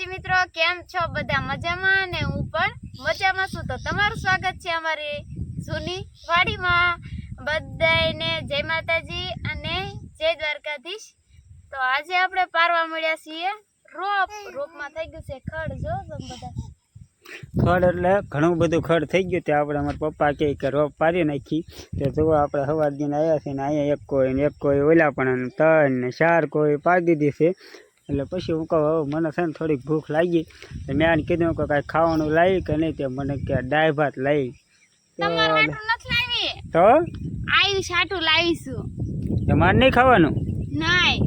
માતાજી મિત્રો, કેમ છો? બધા મજામાં? ને હું પણ મજામાં છું. તો તમારું સ્વાગત છે અમારી જૂની વાડીમાં. બધાને જય માતાજી અને જય દ્વારકાધીશ. તો આજે આપણે પારવા મળ્યા છીએ. રોપ. રોપમાં થઈ ગયું છે ખડ, જો બધા. ખડ એટલે ઘણું બધું ખડ થઈ ગયું તે આપણે અમારા પપ્પા કહે કે રોપ પાડી નાખી. તો જુઓ આપણે સવાર દિન આવ્યા છે ને અહીંયા એક કોઈ ને એક કોઈ ઓલા પણ તન ને ચાર કોઈ પાડી દીધી છે. એટલે પછી હું કહું હવે મને છે ને થોડીક ભૂખ લાગી. તો મેં આને કીધું કે કાંઈ ખાવાનું લાવી કે નહીં તે મને કે દાળ ભાત લાવી. તો તમારું હાટું લાવીશું. તમારે નહીં ખાવાનું? નહીં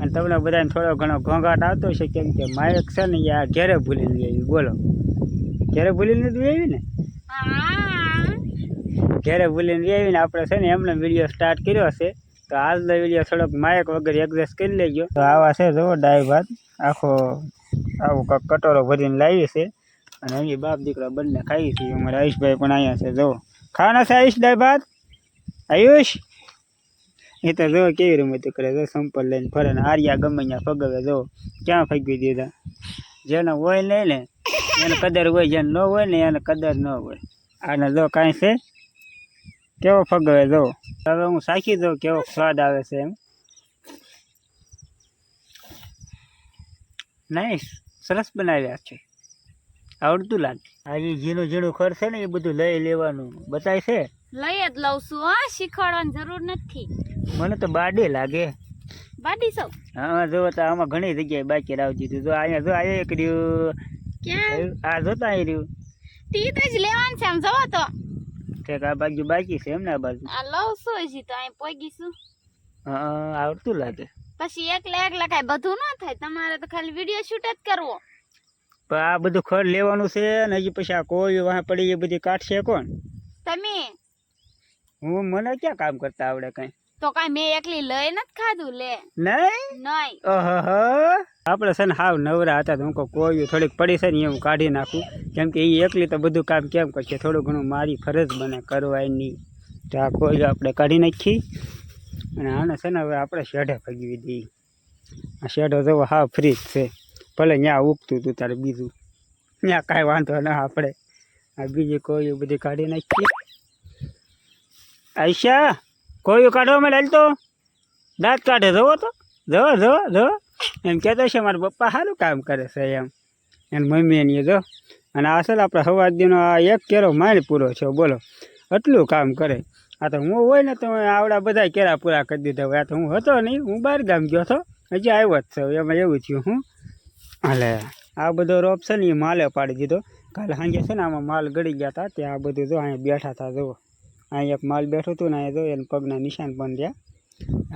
અને તમને બધાને થોડો ઘણો ઘોંઘાટ આવતો છે કેમ કે માયક છે ને આ ઘેરે ભૂલીને લઈ આવી બોલો. ઘેરે ભૂલીને નથી આવી ને? ઘેરે ભૂલીને લઈ આવીને આપણે છે ને એમને વીડિયો સ્ટાર્ટ કર્યો છે તો હાલ વીડિયો થોડોક માયક વગર એડજસ્ટ કરી લેજો. તો આવા છે જો ડાય ભાત. આખો આવું કટોરો ભરીને લાવી છે. અને અહીં બાપ દીકરા બંને ખાઈ છે. અમારા આયુષભાઈ પણ અહીંયા છે. જો ખાવાના છે આયુષ ડાય ભાત? આયુષ? એ તો જો કેવી રમત કરે. જો સંપલ લઈને ફરે ને આર્યા ગમે ત્યાં ફગવે. જો ક્યાં ફગવી દીધા? જેને હોય નહીં ને એને કદર હોય, જેને ન હોય ને એને કદર ન હોય. આને જો કાંઈ છે? કેવો ફગવે? જો. હવે હું સાખી દઉં કેવો સ્વાદ આવે છે એમ. નાઈસ સરસ બનાવ્યા છે. આવડતું લાગે. આ જે ઝીણું ઝીણું ખર છે ને એ બધું લઈ લેવાનું. બતાય છે? લઈ જ લઉં છું હા. શીખવાડવાની જરૂર નથી. મને તો બાડે લાગે. બાડી સૌ. હા જો તો આમાં ઘણી જગ્યાએ બાકી રાવ દીધું. જો અહીંયા જો આ એક રહ્યું. ક્યાં? આ જોતા અહીં રહ્યું. તી તો જ લેવાનું છે આમ જવો તો. ઠેક આ બાજુ બાકી છે એમને આ બાજુ? આ લઉં છું હજી તો અહીં પોગીશું હા આવડતું લાગે. પછી એકલા એકલા કાંઈ બધું ન થાય? તમારે તો ખાલી વીડિયો શૂટ જ કરવો. પણ આ બધું ખડ લેવાનું છે ને હજી પછી આ કોઈ વાહ પડી એ બધી કાઢશે કોણ? તમે? હું મને ક્યાં કામ કરતા આવડે કઈ? તો કાંઈ મેં એકલી લઈ નથી ખાધું લે. નહીં? નહીં. ઓહો આપણે છે ને હાવ નવરા હતા તો હું કહું કોયું થોડીક પડી છે ને એ હું કાઢી નાખું. કેમ કે એ એકલી તો બધું કામ કેમ કરશે? થોડું ઘણું મારી ફરજ બને કરવાની. તો આ કોયું આપણે કાઢી નાખી. અને આને છે ને હવે આપણે શેઢે ભગવી દઈએ આ શેઢો તો હાવ જ છે. ભલે ત્યાં ઉગતું હતું તારે બીજું. ત્યાં કાંઈ વાંધો ના આપણે. આ બીજી કોઈ બધી કાઢી નાખીએ આઈશા કોઈ કાઢવા માંડ હાલ તો દાંત કાઢે, જવો તો. જવો જવો જવો. એમ કહેતો છે, મારા પપ્પા સારું કામ કરે છે એમ. એની મમ્મી એની જો. અને આ અસલ આપણે સવાર આ એક કેરો માંડ પૂરો છે, બોલો. આટલું કામ કરે. આ તો હું હોય ને તો આવડા બધા કેરા પૂરા કરી દીધા હોય. આ તો હું હતો નહીં, હું બહાર ગામ ગયો હતો. હજી આવ્યો જ છે, એમાં એવું થયું હું. હાલે આ બધો રોપ છે ને એ માલે પાડી દીધો. કાલે સાંજે છે ને આમાં માલ ગળી ગયા હતા, ત્યાં આ બધું જો અહીંયા બેઠા હતા, જુઓ. અહીં એક માલ બેઠો હતું ને અહીંયા જો એને પગના નિશાન પણ રહ્યા.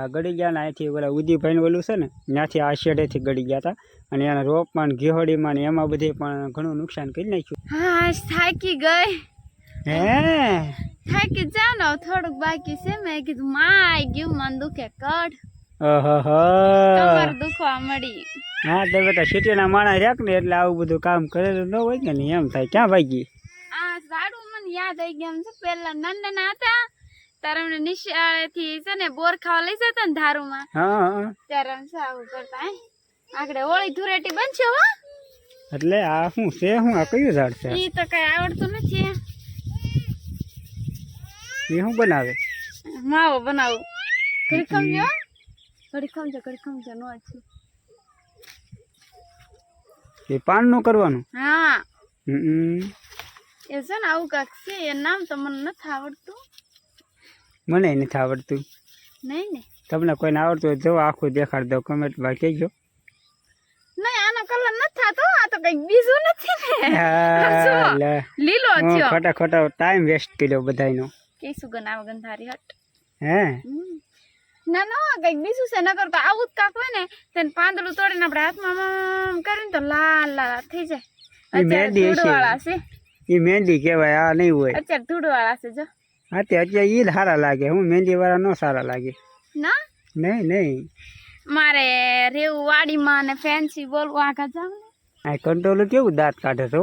આ ગળી ગયા ને અહીંથી પેલા ઉદીભાઈને ઓલું છે ને ત્યાંથી આ શેડેથી ગળી ગયા હતા. અને એના રોપમાં ઘેહોડીમાં ને એમાં બધે પણ ઘણું નુકસાન કરી નાખ્યું. હા થાકી ગઈ. હે? થાકી જાવ ને થોડુંક બાકી છે. મેં કીધું માય ગયું મન દુખે કઢ કમર દુખવા મળી. હા તો બેટા સિટીના માણસ રાખ ને એટલે આવું બધું કામ કરેલું ન હોય કે નહીં એમ થાય. ક્યાં ભાગી? આ મને યાદ આવી ગયા છે. પેલા નંદના હતા ત્યારે અમને નિશાળેથી છે ને બોર ખાવા લઈ જતા ને ધારુમાં. ત્યારે અમે સાવું કરતા આગળ હોળી ધૂળેટી બનશે હો. એટલે આ શું છે? શું આ કયું ઝાડ છે? એ તો કઈ આવડતું નથી એ શું બનાવે? માવો બનાવું. ઘડી ખમજો ઘડી ખમજો ઘડી ખમજો નો છે. એ પાનનું કરવાનું? હા. હમ. એ છે ને આવું કાંક છે એ નામ તો મને નથી આવડતું? મને નથી આવડતું. નહીં ને? તમને કોઈને આવડતું હોય જો આખું દેખાડ દો કમેન્ટમાં કહેજો. નહીં આનો કલર નથી થતો આ તો કંઈક બીજું નથી ને. લીલો થયો. ખોટા ખોટા ટાઈમ વેસ્ટ કર્યો બધાયનો. કે સુગંધ આવે ગંધારી હટ. હે? ના ના કંઈક બીજું છે નકર તો આવું જ કાક હોય ને તેને પાંદડું તોડીને આપણે હાથમાં આમ કરીને તો લાલ લાલ થઈ જાય. મહેંદી હશે. છે. એ મહેંદી કહેવાય આ નહીં હોય. અત્યારે ધૂળવાળા છે જો. હા તે અત્યારે ઈ સારા લાગે. હું મહેંદી વાળા નો સારા લાગે. ના? નહીં નહીં. મારે રેવું વાડીમાં ને ફેન્સી બોલવું આગળ જાવ ને. આ કંટ્રોલ કેવું દાંત કાઢે તો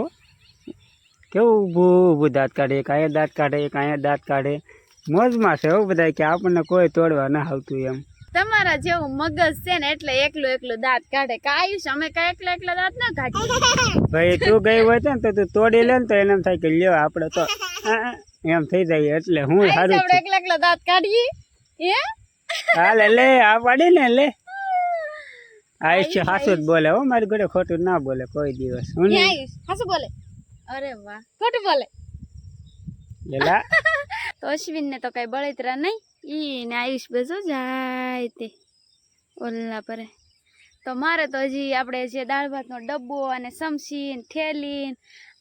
કેવું ઊભું ઊભું દાંત કાઢે? એક અહીંયા દાંત કાઢે એક અહીંયા દાંત કાઢે. મોજમાં છે એવું બધા કે આપણને કોઈ તોડવા ના આવતું એમ. તમારા જેવું મગજ છે ને એટલે એકલું એકલું દાંત કાઢે. કે આયુષ અમે કઈ એકલા એકલા દાંત ના કાઢીએ. ભાઈ તું ગઈ હોય તો ને તો તું તોડી લે ને તો એને થાય કે લ્યો આપણે તો એમ થઈ જાય એટલે હું સારું આપણે એકલા એકલા દાંત કાઢીએ? હે? હાલે લે આ પાડી ને લે. આયુષ હાસુ જ બોલે હો મારી ઘરે ખોટું ના બોલે કોઈ દિવસ. હું આયુષ હાસુ બોલે. અરે વાહ ખોટું બોલે. લેલા. તો અશ્વિન ને તો કઈ બળતરા નહીં. ઈ ને આયુષ બધું જાય તે. ઓલા પરે. તો મારે તો હજી આપણે જે દાળ ભાતનો ડબ્બો અને સમસી થેલી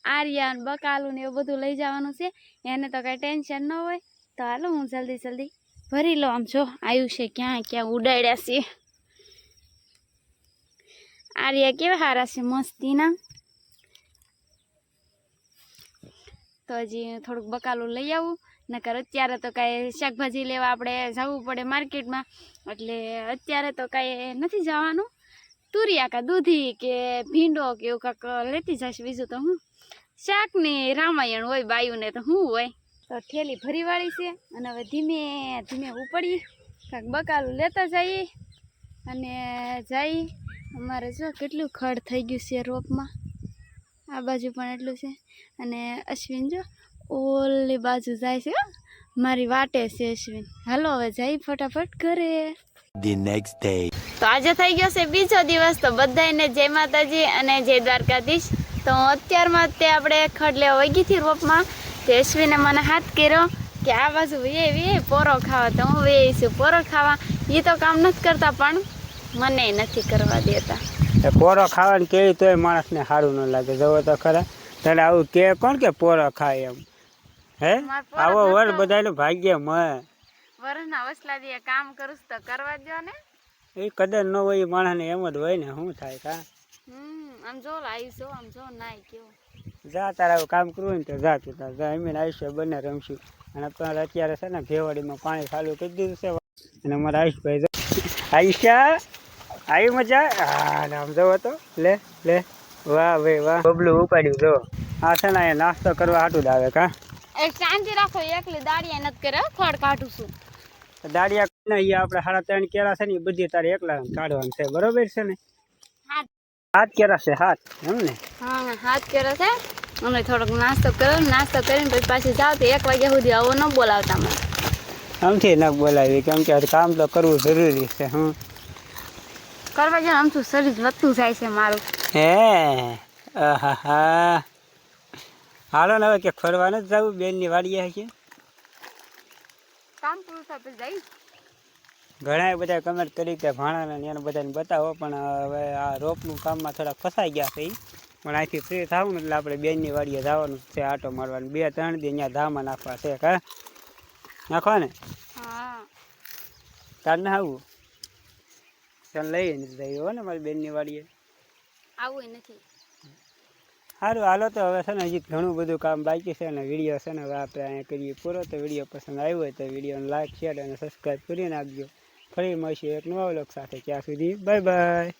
આર્યાન બકાલું ને એવું બધું લઈ જવાનું છે. એને તો કઈ ટેન્શન ન હોય. તો હાલો હું જલ્દી જલ્દી ભરી લો આમ જો, આયુષે ક્યાં ક્યાં ઉડાડ્યા છે. આર્યા કેવા સારા છે, મસ્તીના. તો હજી થોડુંક બકાલું લઈ આવું. નકર અત્યારે તો કાંઈ શાકભાજી લેવા આપણે જવું પડે માર્કેટમાં. એટલે અત્યારે તો કાંઈ નથી જવાનું. તુરિયા કા દૂધી કે ભીંડો કે એવું કાંક લેતી જઈશ બીજું તો હું. શાકની રામાયણ હોય બાયુને તો શું હોય. તો ઠેલી ભરીવાળી છે અને હવે ધીમે ધીમે ઉપડીએ કાંક બકાલું લેતા જઈએ. અને જઈ અમારે જો કેટલું ખડ થઈ ગયું છે રોપમાં. આ બાજુ પણ એટલું છે. અને અશ્વિન જો ઓલી બાજુ જાય છે હો. મારી વાટે છે અશ્વિન. હાલો હવે જઈ ફટાફટ ઘરે. The નેક્સ્ટ ડે તો આજે થઈ ગયો છે બીજો દિવસ. તો બધાને જય માતાજી અને જય દ્વારકાધીશ. તો અત્યારમાં તે આપણે ખડ લેવા થી રોપમાં. તે અશ્વિને મને હાથ કર્યો કે આ બાજુ વે વે પોરો ખાવા. તો હું વે છું પોરો ખાવા. એ તો કામ નથી કરતા પણ મને નથી કરવા દેતા. એ પોરો ખાવાની કેવી તોય માણસને સારું ન લાગે જવો તો ખરા. તને આવું કે કોણ કે પોરો ખાય એમ? હે? આવો વર બધા બધાનું ભાગ્ય મળે વરના વસલા દે કામ કરું તો કરવા દો ને એ કદર ન હોય માણસને એમ જ હોય ને શું થાય કા? હમ આમ જો લાવીશ આમ જો નાય કેવો. જા તારે આવું કામ કરવું ને તો જા તું તાર. જા એમ આયુષ્ય બંને રમશું. અને અત્યારે અત્યારે છે ને ભેવાડીમાં પાણી ચાલુ કરી દીધું છે. અને અમારા આયુષભાઈ આયુષ્યા? આવી મજા હા ને આમ જવો તો. લે લે. વાહ ભાઈ વાહ. બબલું ઉપાડ્યું જો. આ છે ને નાસ્તો કરવા હાટું જ આવે કા? એક શાંતિ રાખો એકલી દાડિયા નથી કરે ખોડ કાઢું છું. દાડિયા ને અહીંયા? આપણે સાડા ત્રણ કેરા છે ને એ બધી તારે એકલા કાઢવાનું છે. બરોબર છે ને? હાથ. હાથ કેળા છે હાથ. એમ ને? હા હાથ કેરા છે. અમે થોડોક નાસ્તો કર્યો નાસ્તો કરીને પછી પાછી જાવ તો એક વાગ્યા સુધી આવો ન બોલાવતા મને. આમથી ન બોલાવી કેમ કે કામ તો કરવું જરૂરી છે હું. કરવા જાય આમ તો શરીર વધતું જાય છે મારું. હે આહાહા હાલો ને હવે કે ફરવા નથી જવું બેનની વાડીએ છે કામ પૂરું થાય પછી જઈશ. ઘણા બધા કમેન્ટ કરી કે ભાણાને ને એને બધાને બતાવો પણ હવે આ રોપનું કામમાં થોડાક ફસાઈ ગયા છે. પણ અહીંથી ફ્રી થવું ને એટલે આપણે બેનની વાડીએ જવાનું છે આટો મારવાનું. બે ત્રણ દી અહીંયા ધામા નાખવા છે કા? નાખવા ને હા. તાર ને આવું? ચાલ લઈને જ જઈએ હો ને મારી બેનની વાડીએ. આવું નથી. સારું હાલો તો હવે છે ને હજી ઘણું બધું કામ બાકી છે અને વીડિયો છે ને હવે આપણે અહીંયા કરીએ પૂરો. તો વીડિયો પસંદ આવ્યો હોય તો વિડીયોને લાઈક શેર અને સબસ્ક્રાઈબ કરી નાખજો ફરી મળશે એક નવા વ્લોગ સાથે. ત્યાં સુધી બાય બાય